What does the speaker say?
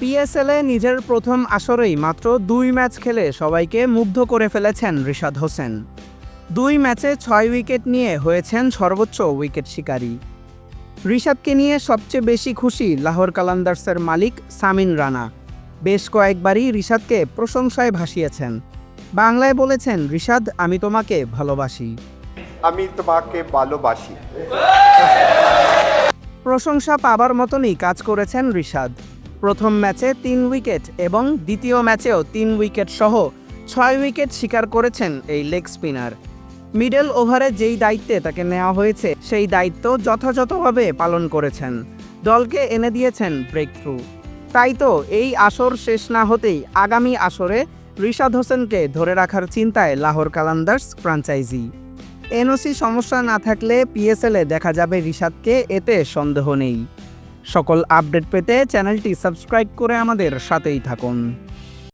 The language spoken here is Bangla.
পিএসএলে নিজের প্রথম আসরেই মাত্র দুই ম্যাচ খেলে সবাইকে মুগ্ধ করে ফেলেছেন রিশাদ হোসেন। দুই ম্যাচে ছয় উইকেট নিয়ে হয়েছেন সর্বোচ্চ উইকেট শিকারী। রিশাদকে নিয়ে সবচেয়ে বেশি খুশি লাহোর কালান্দার্সের মালিক সামিন রানা। বেশ কয়েকবারই রিশাদকে প্রশংসায় ভাসিয়েছেন। বাংলায় বলেছেন রিশাদ আমি তোমাকে ভালোবাসি। আমি তোমাকে ভালোবাসি। প্রশংসা পাবার মতনই কাজ করেছেন রিশাদ। প্রথম ম্যাচে তিন উইকেট এবং দ্বিতীয় ম্যাচেও তিন উইকেট সহ ছয় উইকেট শিকার করেছেন এই লেগ স্পিনার। মিডল ওভারে যেই দায়িত্বে তাকে নেওয়া হয়েছে, সেই দায়িত্ব যথাযথভাবে পালন করেছেন। দলকে এনে দিয়েছেন ব্রেক থ্রু তাই তো এই আসর শেষ না হতেই আগামী আসরে রিশাদ হোসেনকে ধরে রাখার চিন্তায় লাহোর কালান্দার্স ফ্রাঞ্চাইজি। এনওসি সমস্যা না থাকলে পিএসএলে দেখা যাবে রিশাদকে, এতে সন্দেহ নেই। সকল আপডেট পেতে চ্যানেলটি সাবস্ক্রাইব করে আমাদের সাথেই থাকুন।